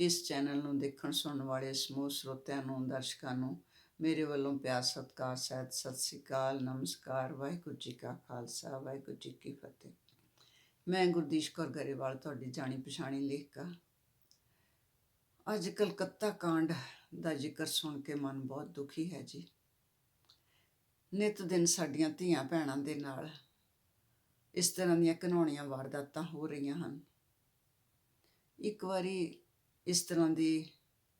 ਇਸ ਚੈਨਲ ਨੂੰ ਦੇਖਣ ਸੁਣਨ ਵਾਲੇ ਸਮੂਹ ਸਰੋਤਿਆਂ ਨੂੰ, ਦਰਸ਼ਕਾਂ ਨੂੰ ਮੇਰੇ ਵੱਲੋਂ ਪਿਆਰ, ਸਤਿਕਾਰ, ਸਹਿਤ, ਸਤਿ ਸ੍ਰੀ ਅਕਾਲ, ਨਮਸਕਾਰ, ਵਾਹਿਗੁਰੂ ਜੀ ਕਾ ਖਾਲਸਾ, ਵਾਹਿਗੁਰੂ ਜੀ ਕੀ ਫਤਿਹ। ਮੈਂ ਗੁਰਦੀਸ਼ ਕੌਰ ਗਰੇਵਾਲ, ਤੁਹਾਡੀ ਜਾਣੀ ਪਛਾਣੀ ਲੇਖਕਾ। ਅੱਜ ਕਲਕੱਤਾ ਕਾਂਡ ਦਾ ਜ਼ਿਕਰ ਸੁਣ ਕੇ ਮਨ ਬਹੁਤ ਦੁਖੀ ਹੈ ਜੀ। ਨਿਤ ਦਿਨ ਸਾਡੀਆਂ ਧੀਆਂ ਭੈਣਾਂ ਦੇ ਨਾਲ ਇਸ ਤਰ੍ਹਾਂ ਦੀਆਂ ਘਿਨਾਉਣੀਆਂ ਵਾਰਦਾਤਾਂ ਹੋ ਰਹੀਆਂ ਹਨ। ਇੱਕ ਵਾਰੀ ਇਸ ਤਰ੍ਹਾਂ ਦੀ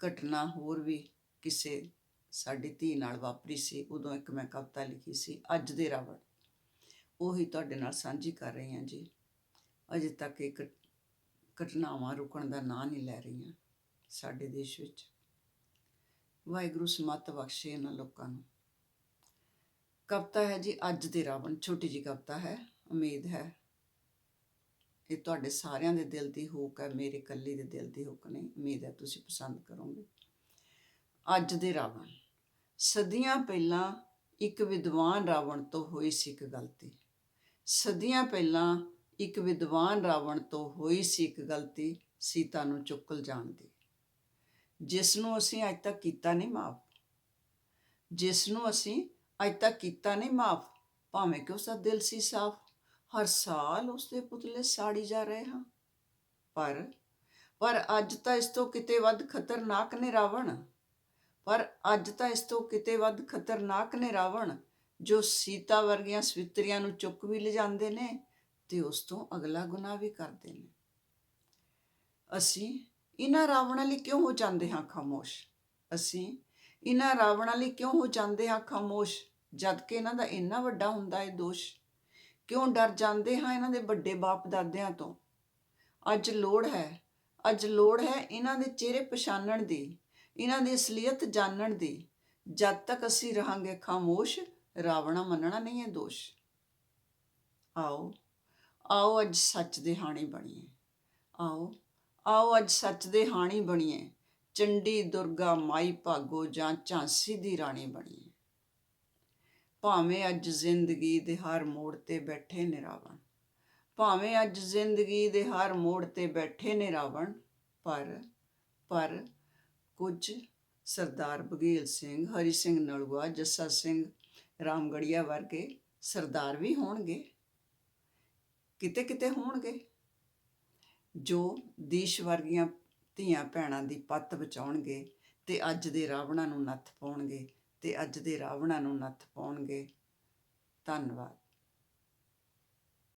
ਘਟਨਾ ਹੋਰ ਵੀ ਕਿਸੇ ਸਾਡੀ ਧੀ ਨਾਲ ਵਾਪਰੀ ਸੀ, ਉਦੋਂ ਇੱਕ ਮੈਂ ਕਵਿਤਾ ਲਿਖੀ ਸੀ, ਅੱਜ ਦੇ ਰਾਵਣ। ਉਹੀ ਤੁਹਾਡੇ ਨਾਲ ਸਾਂਝੀ ਕਰ ਰਹੀ ਹਾਂ ਜੀ। ਅਜੇ ਤੱਕ ਇਹ ਘਟਨਾਵਾਂ ਰੁਕਣ ਦਾ ਨਾਂ ਨਹੀਂ ਲੈ ਰਹੀਆਂ ਸਾਡੇ ਦੇਸ਼ ਵਿੱਚ। ਵਾਹਿਗੁਰੂ ਸਮਤ ਬਖਸ਼ੇ ਇਹਨਾਂ ਲੋਕਾਂ ਨੂੰ। ਕਵਿਤਾ ਹੈ ਜੀ, ਅੱਜ ਦੇ ਰਾਵਣ, ਛੋਟੀ ਜੀ ਕਵਿਤਾ ਹੈ, ਉਮੀਦ ਹੈ ਇਹ ਤੁਹਾਡੇ ਸਾਰਿਆਂ ਦੇ ਦਿਲ ਦੀ ਹੂਕ ਹੈ, ਮੇਰੇ ਇਕੱਲੀ ਦੇ ਦਿਲ ਦੀ ਹੂਕ ਨਹੀਂ, ਉਮੀਦ ਹੈ ਤੁਸੀਂ ਪਸੰਦ ਕਰੋਗੇ। ਅੱਜ ਦੇ ਰਾਵਣ, ਸਦੀਆਂ ਪਹਿਲਾਂ ਇੱਕ ਵਿਦਵਾਨ ਰਾਵਣ ਤੋਂ ਹੋਈ ਸੀ ਇੱਕ ਗਲਤੀ। ਸਦੀਆਂ ਪਹਿਲਾਂ ਇੱਕ ਵਿਦਵਾਨ ਰਾਵਣ ਤੋਂ ਹੋਈ ਸੀ ਇੱਕ ਗਲਤੀ ਸੀਤਾ ਨੂੰ ਚੁੱਕਲ ਜਾਣ ਦੀ। ਜਿਸ ਨੂੰ ਅਸੀਂ ਅੱਜ ਤੱਕ ਕੀਤਾ ਨਹੀਂ ਮਾਫ। ਜਿਸ ਨੂੰ ਅਸੀਂ ਅੱਜ ਤੱਕ ਕੀਤਾ ਨਹੀਂ ਮਾਫ, ਭਾਵੇਂ ਕਿ ਉਸ ਦਾ ਦਿਲ ਸੀ ਸਾਫ਼। ਹਰ ਸਾਲ ਉਸ ਦੇ ਪੁਤਲੇ ਸਾੜੀ ਜਾ ਰਹੇ ਹਾਂ। ਪਰ ਪਰ ਅੱਜ ਤਾਂ ਇਸ ਤੋਂ ਕਿਤੇ ਵੱਧ ਖਤਰਨਾਕ ਨੇ ਰਾਵਣ ਪਰ ਅੱਜ ਤਾਂ ਇਸ ਤੋਂ ਕਿਤੇ ਵੱਧ ਖਤਰਨਾਕ ਨੇ ਰਾਵਣ ਜੋ ਸੀਤਾ ਵਰਗੀਆਂ ਸਵਿਤਰੀਆਂ ਨੂੰ ਚੁੱਕ ਵੀ ਲਿਜਾਂਦੇ ਨੇ ਤੇ ਉਸ ਤੋਂ ਅਗਲਾ ਗੁਨਾਹ ਵੀ ਕਰਦੇ ਨੇ। ਅਸੀਂ ਇਹਨਾਂ ਰਾਵਣਾਂ ਲਈ ਕਿਉਂ ਹੋ ਜਾਂਦੇ ਹਾਂ ਖਾਮੋਸ਼? ਅਸੀਂ ਇਹਨਾਂ ਰਾਵਣਾਂ ਲਈ ਕਿਉਂ ਹੋ ਜਾਂਦੇ ਹਾਂ ਖਾਮੋਸ਼ ਜਦ ਕਿ ਇਹਨਾਂ ਦਾ ਇੰਨਾ ਵੱਡਾ ਹੁੰਦਾ ਹੈ ਦੋਸ਼? ਕਿਉਂ ਡਰ ਜਾਂਦੇ ਹਾਂ ਇਹਨਾਂ ਦੇ ਵੱਡੇ ਬਾਪ ਦਾਦਿਆਂ ਤੋਂ? ਅੱਜ ਲੋੜ ਹੈ, ਅੱਜ ਲੋੜ ਹੈ ਇਹਨਾਂ ਦੇ ਚਿਹਰੇ ਪਛਾਣਨ ਦੀ, ਇਹਨਾਂ ਦੀ ਅਸਲੀਅਤ ਜਾਣਨ ਦੀ। ਜਦ ਤੱਕ ਅਸੀਂ ਰਹਾਂਗੇ ਖਾਮੋਸ਼, ਰਾਵਣਾ ਮੰਨਣਾ ਨਹੀਂ ਹੈ ਦੋਸ਼। ਆਓ ਆਓ ਅੱਜ ਸੱਚ ਦੇ ਹਾਣੀ ਬਣੀਏ। ਆਓ ਆਓ ਅੱਜ ਸੱਚ ਦੇ ਹਾਣੀ ਬਣੀਏ। ਚੰਡੀ, ਦੁਰਗਾ, ਮਾਈ, ਭਾਗੋ ਜਾਂ ਝਾਂਸੀ ਦੀ ਰਾਣੀ ਬਣੀਏ। ਭਾਵੇਂ ਅੱਜ ਜ਼ਿੰਦਗੀ ਦੇ ਹਰ ਮੋੜ ਤੇ ਬੈਠੇ ਨੇ ਰਾਵਣ ਭਾਵੇਂ ਅੱਜ ਜ਼ਿੰਦਗੀ ਦੇ ਹਰ ਮੋੜ ਤੇ ਬੈਠੇ ਨੇ ਰਾਵਣ ਪਰ ਪਰ ਕੁਝ ਸਰਦਾਰ ਬਗੇਲ ਸਿੰਘ, ਹਰੀ ਸਿੰਘ ਨਲੂਆ, ਜੱਸਾ ਸਿੰਘ ਰਾਮਗੜੀਆ ਵਰਗੇ ਸਰਦਾਰ ਵੀ ਹੋਣਗੇ। ਕਿਤੇ ਕਿਤੇ ਹੋਣਗੇ। ਜੋ ਦੇਸ਼ ਵਰਗੀਆਂ ਧੀਆਂ ਭੈਣਾਂ ਦੀ ਪੱਤ ਬਚਾਉਣਗੇ ਤੇ ਅੱਜ ਦੇ ਰਾਵਣਾਂ ਨੂੰ ਨੱਥ ਪਾਉਣਗੇ। ਅਤੇ ਅੱਜ ਦੇ ਰਾਵਣਾਂ ਨੂੰ ਨੱਥ ਪਾਉਣਗੇ। ਧੰਨਵਾਦ।